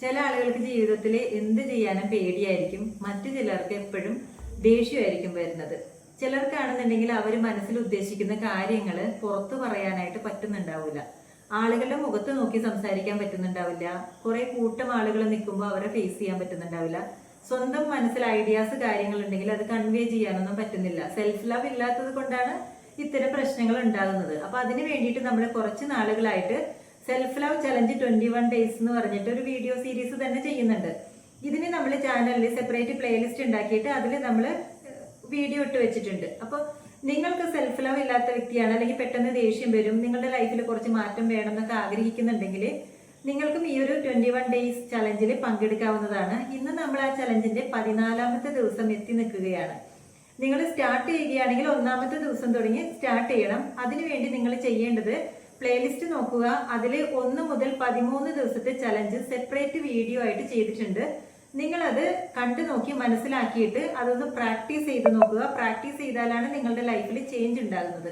ചില ആളുകൾക്ക് ജീവിതത്തിൽ എന്ത് ചെയ്യാനും പേടിയായിരിക്കും. മറ്റു ചിലർക്ക് എപ്പോഴും ദേഷ്യമായിരിക്കും വരുന്നത്. ചിലർക്കാണെന്നുണ്ടെങ്കിൽ അവർ മനസ്സിൽ ഉദ്ദേശിക്കുന്ന കാര്യങ്ങൾ പുറത്തു പറയാനായിട്ട് പറ്റുന്നുണ്ടാവില്ല ആളുകളുടെ മുഖത്ത് നോക്കി സംസാരിക്കാൻ പറ്റുന്നുണ്ടാവില്ല. കുറെ കൂട്ടം ആളുകൾ നിൽക്കുമ്പോൾ അവരെ ഫേസ് ചെയ്യാൻ പറ്റുന്നുണ്ടാവില്ല. സ്വന്തം മനസ്സിൽ ഐഡിയാസ് കാര്യങ്ങൾ ഉണ്ടെങ്കിൽ അത് കൺവേ ചെയ്യാനൊന്നും പറ്റുന്നില്ല. സെൽഫ് ലവ് ഇല്ലാത്തത് കൊണ്ടാണ് ഇത്തരം പ്രശ്നങ്ങൾ ഉണ്ടാകുന്നത്. അപ്പൊ അതിന് വേണ്ടിയിട്ട് നമ്മൾ കുറച്ച് നാളുകളായിട്ട് self love challenge twenty one days എന്ന് പറഞ്ഞിട്ട് ഒരു വീഡിയോ സീരീസ് തന്നെ ചെയ്യുന്നുണ്ട്. ഇതിന് നമ്മൾ ചാനലിൽ സെപ്പറേറ്റ് പ്ലേലിസ്റ്റ് ഉണ്ടാക്കിയിട്ട് അതിൽ നമ്മൾ വീഡിയോ ഇട്ട് വെച്ചിട്ടുണ്ട്. അപ്പോൾ നിങ്ങൾക്ക് സെൽഫ് ലവ് ഇല്ലാത്ത വ്യക്തിയാണ് അല്ലെങ്കിൽ പെട്ടെന്ന് ദേഷ്യം വരും നിങ്ങളുടെ ലൈഫിൽ കുറച്ച് മാറ്റം വേണമെന്നൊക്കെ ആഗ്രഹിക്കുന്നുണ്ടെങ്കിൽ നിങ്ങൾക്കും ഈ ഒരു ട്വന്റി വൺ ഡേയ്സ് ചലഞ്ചിൽ പങ്കെടുക്കാവുന്നതാണ്. ഇന്ന് നമ്മൾ ആ ചലഞ്ചിന്റെ പതിനാലാമത്തെ ദിവസം എത്തി നിൽക്കുകയാണ്. നിങ്ങൾ സ്റ്റാർട്ട് ചെയ്യുകയാണെങ്കിൽ ഒന്നാമത്തെ ദിവസം തുടങ്ങി സ്റ്റാർട്ട് ചെയ്യണം. അതിനുവേണ്ടി നിങ്ങൾ ചെയ്യേണ്ടത് പ്ലേലിസ്റ്റ് നോക്കുക. അതിൽ ഒന്ന് മുതൽ പതിമൂന്ന് ദിവസത്തെ ചലഞ്ച് സെപ്പറേറ്റ് വീഡിയോ ആയിട്ട് ചെയ്തിട്ടുണ്ട്. നിങ്ങളത് കണ്ടു നോക്കി മനസ്സിലാക്കിയിട്ട് അതൊന്ന് പ്രാക്ടീസ് ചെയ്ത് നോക്കുക. പ്രാക്ടീസ് ചെയ്താലാണ് നിങ്ങളുടെ ലൈഫിൽ ചേഞ്ച് ഉണ്ടാകുന്നത്.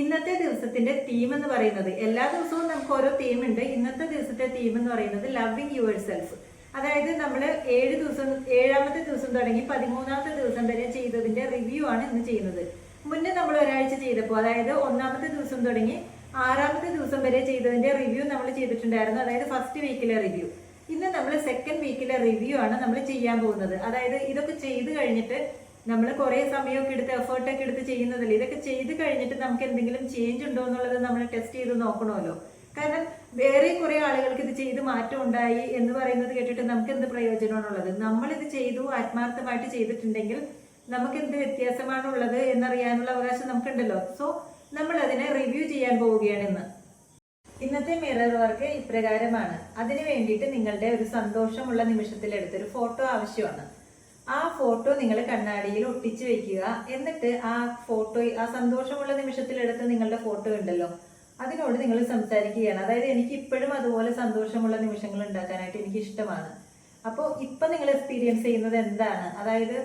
ഇന്നത്തെ ദിവസത്തിന്റെ തീം എന്ന് പറയുന്നത് എല്ലാ ദിവസവും നമുക്ക് ഓരോ തീം ഉണ്ട്. ഇന്നത്തെ ദിവസത്തെ തീം എന്ന് പറയുന്നത് ലവിങ് യുവർ സെൽഫ് അതായത് നമ്മൾ ഏഴ് ദിവസം ഏഴാമത്തെ ദിവസം തുടങ്ങി പതിമൂന്നാമത്തെ ദിവസം വരെ ചെയ്തതിന്റെ റിവ്യൂ ആണ് ഇന്ന് ചെയ്യുന്നത്. മുന്നേ നമ്മൾ ഒരാഴ്ച ചെയ്തപ്പോൾ അതായത് ഒന്നാമത്തെ ദിവസം തുടങ്ങി ആറാമത്തെ ദിവസം വരെ ചെയ്തതിന്റെ റിവ്യൂ നമ്മൾ ചെയ്തിട്ടുണ്ടായിരുന്നു. അതായത് ഫസ്റ്റ് വീക്കിലെ റിവ്യൂ ഇന്ന് നമ്മൾ സെക്കൻഡ് വീക്കിലെ റിവ്യൂ ആണ് നമ്മൾ ചെയ്യാൻ പോകുന്നത്. അതായത് ഇതൊക്കെ ചെയ്ത് കഴിഞ്ഞിട്ട് നമ്മൾ കുറെ സമയമൊക്കെ എടുത്ത് എഫേർട്ടൊക്കെ എടുത്ത് ചെയ്യുന്നതല്ലേ? ഇതൊക്കെ ചെയ്ത് കഴിഞ്ഞിട്ട് നമുക്ക് എന്തെങ്കിലും ചേഞ്ച് ഉണ്ടോ എന്നുള്ളത് നമ്മൾ ടെസ്റ്റ് ചെയ്ത് നോക്കണമല്ലോ. കാരണം വേറെ കുറേ ആളുകൾക്ക് ഇത് ചെയ്ത് മാറ്റം ഉണ്ടായി എന്ന് പറയുന്നത് കേട്ടിട്ട് നമുക്ക് എന്ത് പ്രയോജനമാണുള്ളത് നമ്മൾ ഇത് ചെയ്തു ആത്മാർത്ഥമായിട്ട് ചെയ്തിട്ടുണ്ടെങ്കിൽ നമുക്ക് എന്ത് വ്യത്യാസമാണുള്ളത് എന്നറിയാനുള്ള അവകാശം നമുക്കുണ്ടല്ലോ. സോ നമ്മൾ അതിനെ റിവ്യൂ ചെയ്യാൻ പോവുകയാണ് ഇന്ന് ഇന്നത്തെ മിറർ വർക്ക് ഇപ്രകാരമാണ്. അതിനു വേണ്ടിയിട്ട് നിങ്ങളുടെ ഒരു സന്തോഷമുള്ള നിമിഷത്തിൽ എടുത്തൊരു ഫോട്ടോ ആവശ്യമാണ്. ആ ഫോട്ടോ നിങ്ങൾ കണ്ണാടിയിൽ ഒട്ടിച്ചു വെക്കുക. എന്നിട്ട് ആ ഫോട്ടോ ആ സന്തോഷമുള്ള നിമിഷത്തിൽ എടുത്ത നിങ്ങളുടെ ഫോട്ടോ ഉണ്ടല്ലോ അതിനോട് നിങ്ങൾ സംസാരിക്കുകയാണ്. അതായത് എനിക്ക് ഇപ്പോഴും അതുപോലെ സന്തോഷമുള്ള നിമിഷങ്ങൾ ഉണ്ടാക്കാനായിട്ട് എനിക്ക് ഇഷ്ടമാണ് അപ്പോൾ ഇപ്പൊ നിങ്ങൾ എക്സ്പീരിയൻസ് ചെയ്യുന്നത് എന്താണ്? അതായത്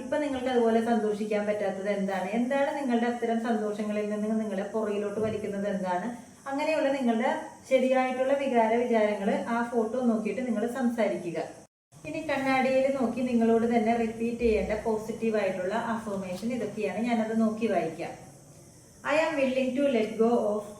ഇപ്പൊ നിങ്ങൾക്ക് അതുപോലെ സന്തോഷിക്കാൻ പറ്റാത്തത് എന്താണ്? എന്താണ് നിങ്ങളുടെ അത്തരം സന്തോഷങ്ങളിൽ നിന്ന് നിങ്ങളെ പുറകിലോട്ട് വലിക്കുന്നത് എന്താണ്? അങ്ങനെയുള്ള നിങ്ങളുടെ ശരിയായിട്ടുള്ള വികാര വിചാരങ്ങൾ ആ ഫോട്ടോ നോക്കിയിട്ട് നിങ്ങൾ സംസാരിക്കുക. ഇനി കണ്ണാടിയിൽ നോക്കി നിങ്ങളോട് തന്നെ റിപ്പീറ്റ് ചെയ്യേണ്ട പോസിറ്റീവ് ആയിട്ടുള്ള അഫർമേഷൻ ഇതൊക്കെയാണ് ഞാനത് നോക്കി വായിക്കാം. I am willing to let go of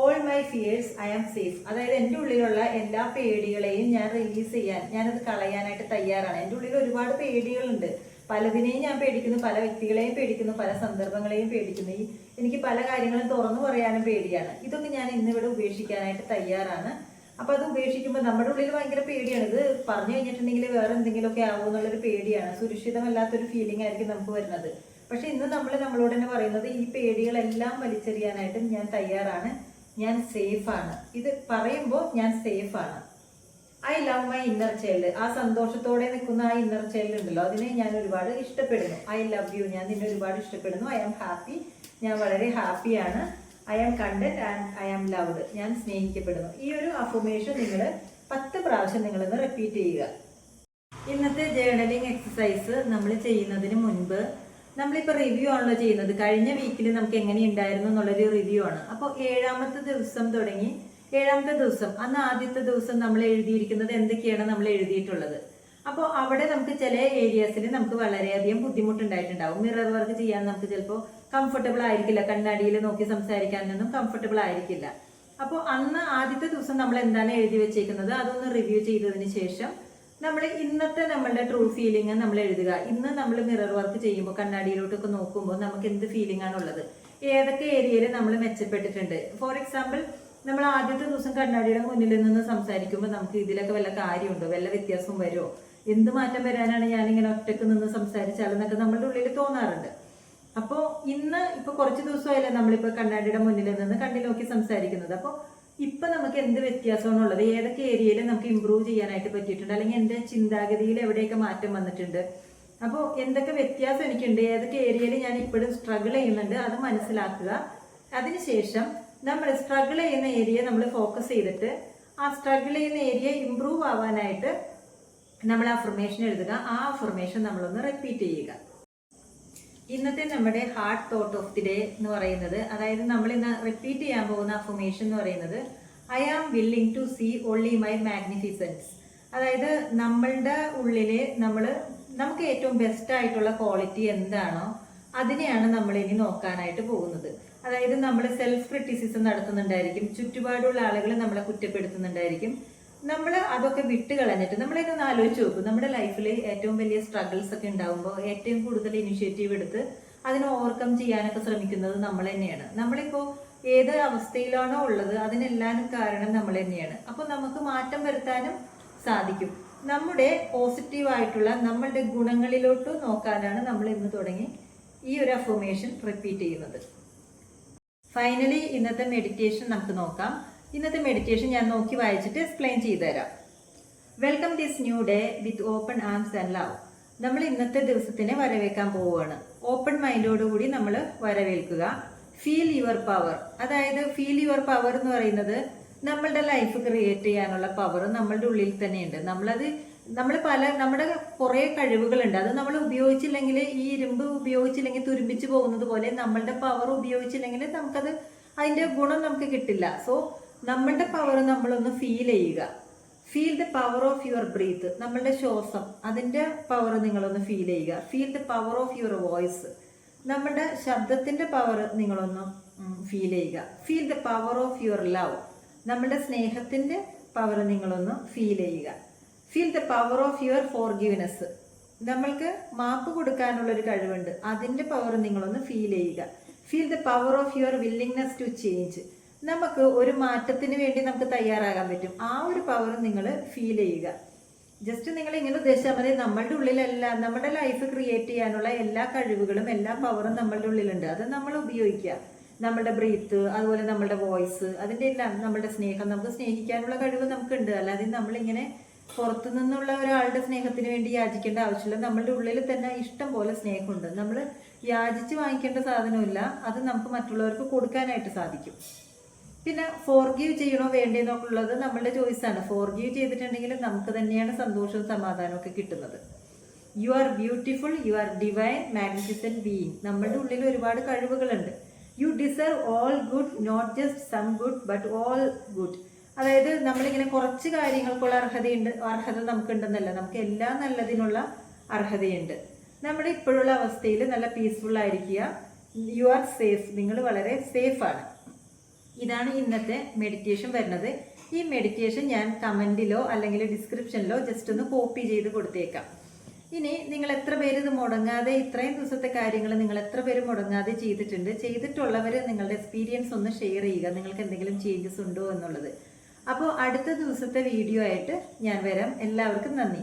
all my fears I am safe അതായത് എന്റെ ഉള്ളിലുള്ള എല്ലാ പേടികളെയും ഞാൻ റിലീസ് ചെയ്യാൻ ഞാനത് കളയാനായിട്ട് തയ്യാറാണ്. എന്റെ ഉള്ളിൽ ഒരുപാട് പേടികളുണ്ട്. പലതിനെയും ഞാൻ പേടിക്കുന്നു പല വ്യക്തികളെയും പേടിക്കുന്നു പല സന്ദർഭങ്ങളെയും പേടിക്കുന്നു. ഈ എനിക്ക് പല കാര്യങ്ങളും തുറന്നു പറയാനും പേടിയാണ്. ഇതൊക്കെ ഞാൻ ഇന്നിവിടെ ഉപേക്ഷിക്കാനായിട്ട് തയ്യാറാണ്. അപ്പൊ അത് ഉപേക്ഷിക്കുമ്പോൾ നമ്മുടെ ഉള്ളിൽ ഭയങ്കര പേടിയാണ്. ഇത് പറഞ്ഞു കഴിഞ്ഞിട്ടുണ്ടെങ്കിൽ വേറെ എന്തെങ്കിലുമൊക്കെ ആവുമോ എന്നുള്ളൊരു പേടിയാണ്. സുരക്ഷിതമല്ലാത്തൊരു ഫീലിംഗ് ആയിരിക്കും നമുക്ക് വരുന്നത്. പക്ഷെ ഇന്ന് നമ്മൾ നമ്മളോട് തന്നെ പറയുന്നത് ഈ പേടികളെല്ലാം വലിച്ചെറിയാനായിട്ട് ഞാൻ തയ്യാറാണ്. ഞാൻ സേഫാണ് ഇത് പറയുമ്പോൾ ഞാൻ സേഫാണ് I love my inner child ആ സന്തോഷത്തോടെ നിൽക്കുന്ന ആ ഇന്നർ ചൈൽഡ് ഉണ്ടല്ലോ. അതിനെ ഞാൻ ഒരുപാട് ഇഷ്ടപ്പെടുന്നു. ഐ ലവ് യു ഞാൻ നിന്നെ ഒരുപാട് ഇഷ്ടപ്പെടുന്നു. ഐ ആം ഹാപ്പി ഞാൻ വളരെ ഹാപ്പിയാണ് I am content and I am loved ഞാൻ സ്നേഹിക്കപ്പെടുന്നു. ഈ ഒരു അഫർമേഷൻ നിങ്ങൾ പത്ത് പ്രാവശ്യം നിങ്ങളൊന്ന് റിപ്പീറ്റ് ചെയ്യുക. ഇന്നത്തെ ജേണലിംഗ് എക്സസൈസ് നമ്മൾ ചെയ്യുന്നതിന് മുൻപ് നമ്മളിപ്പോൾ റിവ്യൂ ആണല്ലോ ചെയ്യുന്നത്. കഴിഞ്ഞ വീക്കിൽ നമുക്ക് എങ്ങനെയുണ്ടായിരുന്നു എന്നുള്ളൊരു റിവ്യൂ ആണ്. അപ്പോൾ ഏഴാമത്തെ ദിവസം തുടങ്ങി ഏഴാമത്തെ ദിവസം. അന്ന് ആദ്യത്തെ ദിവസം നമ്മൾ എഴുതിയിരിക്കുന്നത് എന്തൊക്കെയാണ് നമ്മൾ എഴുതിയിട്ടുള്ളത്. അപ്പോൾ അവിടെ നമുക്ക് ചില ഏരിയാസിൽ നമുക്ക് വളരെയധികം ബുദ്ധിമുട്ടുണ്ടായിട്ടുണ്ടാവും. മിറർ വർക്ക് ചെയ്യാൻ നമുക്ക് ചിലപ്പോൾ കംഫർട്ടബിൾ ആയിരിക്കില്ല. കണ്ണാടിയിൽ നോക്കി സംസാരിക്കാനൊന്നും കംഫർട്ടബിൾ ആയിരിക്കില്ല. അപ്പോൾ അന്ന് ആദ്യത്തെ ദിവസം നമ്മൾ എന്താണ് എഴുതി വെച്ചേക്കുന്നത്? അതൊന്ന് റിവ്യൂ ചെയ്തതിന് ശേഷം നമ്മൾ ഇന്നത്തെ നമ്മളുടെ ട്രൂ ഫീലിംഗ് നമ്മൾ എഴുതുക. ഇന്ന് നമ്മൾ മിറർ വർക്ക് ചെയ്യുമ്പോൾ കണ്ണാടിയിലോട്ടൊക്കെ നോക്കുമ്പോൾ നമുക്ക് എന്ത് ഫീലിംഗ് ആണുള്ളത്? ഏതൊക്കെ ഏരിയയിൽ നമ്മൾ മെച്ചപ്പെട്ടിട്ടുണ്ട്? ഫോർ എക്സാമ്പിൾ നമ്മൾ ആദ്യത്തെ ദിവസം കണ്ണാടിയുടെ മുന്നിൽ നിന്ന് സംസാരിക്കുമ്പോൾ നമുക്ക് ഇതിലൊക്കെ വല്ല കാര്യമുണ്ടോ? വല്ല വ്യത്യാസവും വരുമോ എന്ത് മാറ്റം വരാനാണ് ഞാനിങ്ങനെ ഒറ്റയ്ക്ക് നിന്ന് സംസാരിച്ചാലെന്നൊക്കെ നമ്മളുടെ ഉള്ളിൽ തോന്നാറുണ്ട്. അപ്പോൾ ഇന്ന് ഇപ്പൊ കുറച്ച് ദിവസമായല്ലേ നമ്മളിപ്പോൾ കണ്ണാടിയുടെ മുന്നിൽ നിന്ന് കണ്ണിൽ നോക്കി സംസാരിക്കുന്നത്. അപ്പോൾ ഇപ്പൊ നമുക്ക് എന്ത് വ്യത്യാസമാണുള്ളത്? ഏതൊക്കെ ഏരിയയിൽ നമുക്ക് ഇമ്പ്രൂവ് ചെയ്യാനായിട്ട് പറ്റിയിട്ടുണ്ട്? അല്ലെങ്കിൽ എന്റെ ചിന്താഗതിയിൽ എവിടെയൊക്കെ മാറ്റം വന്നിട്ടുണ്ട്? അപ്പോൾ എന്തൊക്കെ വ്യത്യാസം എനിക്കുണ്ട്? ഏതൊക്കെ ഏരിയയിൽ ഞാൻ ഇപ്പോഴും സ്ട്രഗിൾ ചെയ്യുന്നുണ്ട്? അത് മനസ്സിലാക്കുക. അതിനുശേഷം നമ്മൾ സ്ട്രഗിൾ ചെയ്യുന്ന ഏരിയ നമ്മൾ ഫോക്കസ് ചെയ്തിട്ട് ആ സ്ട്രഗിൾ ചെയ്യുന്ന ഏരിയ ഇമ്പ്രൂവ് ആവാനായിട്ട് നമ്മൾ അഫർമേഷൻ എഴുതുക. ആ അഫർമേഷൻ നമ്മളൊന്ന് റിപ്പീറ്റ് ചെയ്യുക. ഇന്നത്തെ നമ്മുടെ heart thought of the day എന്ന് പറയുന്നത് അതായത് നമ്മൾ ഇന്ന് റിപ്പീറ്റ് ചെയ്യാൻ പോകുന്ന അഫർമേഷൻ എന്ന് പറയുന്നത് I am willing to see only my magnificence അതായത് നമ്മളുടെ ഉള്ളിൽ നമ്മൾ നമുക്ക് ഏറ്റവും ബെസ്റ്റ് ആയിട്ടുള്ള ക്വാളിറ്റി എന്താണോ അതിനെയാണ് നമ്മൾ ഇനി നോക്കാനായിട്ട് പോകുന്നത്. അതായത് നമ്മൾ സെൽഫ് ക്രിറ്റിസിസം നടത്തുന്നുണ്ടായിരിക്കും. ചുറ്റുപാടുള്ള ആളുകൾ നമ്മളെ കുറ്റപ്പെടുത്തുന്നുണ്ടായിരിക്കും. നമ്മൾ അതൊക്കെ വിട്ട് കളഞ്ഞിട്ട് നമ്മളിതൊന്ന് ആലോചിച്ച് നോക്കും. നമ്മുടെ ലൈഫിൽ ഏറ്റവും വലിയ സ്ട്രഗിൾസ് ഒക്കെ ഉണ്ടാകുമ്പോൾ ഏറ്റവും കൂടുതൽ ഇനിഷ്യേറ്റീവ് എടുത്ത് അതിനെ ഓവർകം ചെയ്യാനൊക്കെ ശ്രമിക്കുന്നത് നമ്മൾ തന്നെയാണ്. നമ്മളിപ്പോൾ ഏത് അവസ്ഥയിലാണോ ഉള്ളത് അതിനെല്ലാം കാരണം നമ്മൾ തന്നെയാണ്. അപ്പോൾ നമുക്ക് മാറ്റം വരുത്താനും സാധിക്കും. നമ്മുടെ പോസിറ്റീവ് ആയിട്ടുള്ള നമ്മളുടെ ഗുണങ്ങളിലോട്ട് നോക്കാനാണ് നമ്മൾ ഇന്ന് തുടങ്ങി ഈ ഒരു അഫർമേഷൻ റിപ്പീറ്റ് ചെയ്യുന്നത്. ഫൈനലി ഇന്നത്തെ മെഡിറ്റേഷൻ നമുക്ക് നോക്കാം. ഇന്നത്തെ മെഡിറ്റേഷൻ ഞാൻ നോക്കി വായിച്ചിട്ട് എക്സ്പ്ലെയിൻ ചെയ്തുതരാം. Welcome this new day with open arms and love നമ്മൾ ഇന്നത്തെ ദിവസത്തിനെ വരവേക്കാൻ പോവുകയാണ്. ഓപ്പൺ മൈൻഡോടുകൂടി നമ്മൾ വരവേൽക്കുക. ഫീൽ യുവർ പവർ അതായത് ഫീൽ യുവർ പവർ എന്ന് പറയുന്നത് നമ്മളുടെ ലൈഫ് ക്രിയേറ്റ് ചെയ്യാനുള്ള പവർ നമ്മളുടെ ഉള്ളിൽ തന്നെയുണ്ട്. നമ്മളത് നമ്മൾ പല നമ്മുടെ കുറേ കഴിവുകളുണ്ട്. അത് നമ്മൾ ഉപയോഗിച്ചില്ലെങ്കിൽ ഈ ഇരുമ്പ് ഉപയോഗിച്ചില്ലെങ്കിൽ തുരുമ്പിച്ച് പോകുന്നത് പോലെ നമ്മളുടെ പവർ ഉപയോഗിച്ചില്ലെങ്കിൽ നമുക്കത് അതിന്റെ ഗുണം നമുക്ക് കിട്ടില്ല. സോ നമ്മളുടെ പവർ നമ്മളൊന്ന് ഫീൽ ചെയ്യുക. Feel the power of your breath നമ്മളുടെ ശ്വാസം അതിന്റെ പവർ നിങ്ങളൊന്ന് ഫീൽ ചെയ്യുക. Feel the power of your voice നമ്മുടെ ശബ്ദത്തിന്റെ പവർ നിങ്ങളൊന്ന് ഫീൽ ചെയ്യുക. Feel the power of your love നമ്മുടെ സ്നേഹത്തിന്റെ പവർ നിങ്ങളൊന്ന് ഫീൽ ചെയ്യുക. Feel the power of your forgiveness നമ്മൾക്ക് മാപ്പ് കൊടുക്കാനുള്ള ഒരു കഴിവുണ്ട്. അതിന്റെ പവർ നിങ്ങളൊന്ന് ഫീൽ ചെയ്യുക. Feel the power of your willingness to change നമുക്ക് ഒരു മാറ്റത്തിന് വേണ്ടി നമുക്ക് തയ്യാറാകാൻ പറ്റും. ആ ഒരു പവർ നിങ്ങൾ ഫീൽ ചെയ്യുക. ജസ്റ്റ് നിങ്ങൾ ഇങ്ങനെ ഉദ്ദേശിച്ചാൽ മതി. നമ്മളുടെ ഉള്ളിലെല്ലാം നമ്മുടെ ലൈഫ് ക്രിയേറ്റ് ചെയ്യാനുള്ള എല്ലാ കഴിവുകളും എല്ലാ പവറും നമ്മളുടെ ഉള്ളിലുണ്ട്. അത് നമ്മൾ ഉപയോഗിക്കുക. നമ്മുടെ ബ്രീത്ത് അതുപോലെ നമ്മുടെ വോയിസ് അതിന്റെ എല്ലാം നമ്മുടെ സ്നേഹം നമുക്ക് സ്നേഹിക്കാനുള്ള കഴിവ് നമുക്കുണ്ട്. അല്ലാതെ നമ്മളിങ്ങനെ പുറത്തു നിന്നുള്ള ഒരാളുടെ സ്നേഹത്തിന് വേണ്ടി യാചിക്കേണ്ട ആവശ്യമില്ല. നമ്മളുടെ ഉള്ളിൽ തന്നെ ഇഷ്ടം പോലെ സ്നേഹമുണ്ട്. നമ്മൾ യാചിച്ച് വാങ്ങിക്കേണ്ട സാധനമില്ല. അത് നമുക്ക് മറ്റുള്ളവർക്ക് കൊടുക്കാനായിട്ട് സാധിക്കും. പിന്നെ ഫോർഗീവ് ചെയ്യണോ വേണ്ടേന്നൊക്കെ ഉള്ളത് നമ്മളുടെ ചോയ്സാണ് ഫോർഗീവ് ചെയ്തിട്ടുണ്ടെങ്കിൽ നമുക്ക് തന്നെയാണ് സന്തോഷവും സമാധാനവും ഒക്കെ കിട്ടുന്നത്. You are beautiful you are divine magnificent being നമ്മളുടെ ഉള്ളിൽ ഒരുപാട് കഴിവുകളുണ്ട്. You deserve all good not just some good but all good അതായത് നമ്മളിങ്ങനെ കുറച്ച് കാര്യങ്ങൾക്കുള്ള അർഹതയുണ്ട് അർഹത നമുക്കുണ്ടെന്നല്ല നമുക്ക് എല്ലാ നല്ലതിനുള്ള അർഹതയുണ്ട്. നമ്മുടെ ഇപ്പോഴുള്ള അവസ്ഥയിൽ നല്ല പീസ്ഫുൾ ആയിരിക്കുക. യു ആർ സേഫ് നിങ്ങൾ വളരെ സേഫാണ് ഇതാണ് ഇന്നത്തെ മെഡിറ്റേഷൻ വരുന്നത്. ഈ മെഡിറ്റേഷൻ ഞാൻ കമന്റിലോ അല്ലെങ്കിൽ ഡിസ്ക്രിപ്ഷനിലോ ജസ്റ്റ് ഒന്ന് കോപ്പി ചെയ്ത് കൊടുത്തേക്കാം. ഇനി നിങ്ങൾ എത്ര പേര് ഇത് മുടങ്ങാതെ ഇത്രയും ദിവസത്തെ കാര്യങ്ങൾ നിങ്ങൾ എത്ര പേര് മുടങ്ങാതെ ചെയ്തിട്ടുണ്ട്? ചെയ്തിട്ടുള്ളവർ നിങ്ങളുടെ എക്സ്പീരിയൻസ് ഒന്ന് ഷെയർ ചെയ്യുക. നിങ്ങൾക്ക് എന്തെങ്കിലും ചേഞ്ചസ് ഉണ്ടോ എന്നുള്ളത്. അപ്പോൾ അടുത്ത ദിവസത്തെ വീഡിയോ ആയിട്ട് ഞാൻ വരാം. എല്ലാവർക്കും നന്ദി.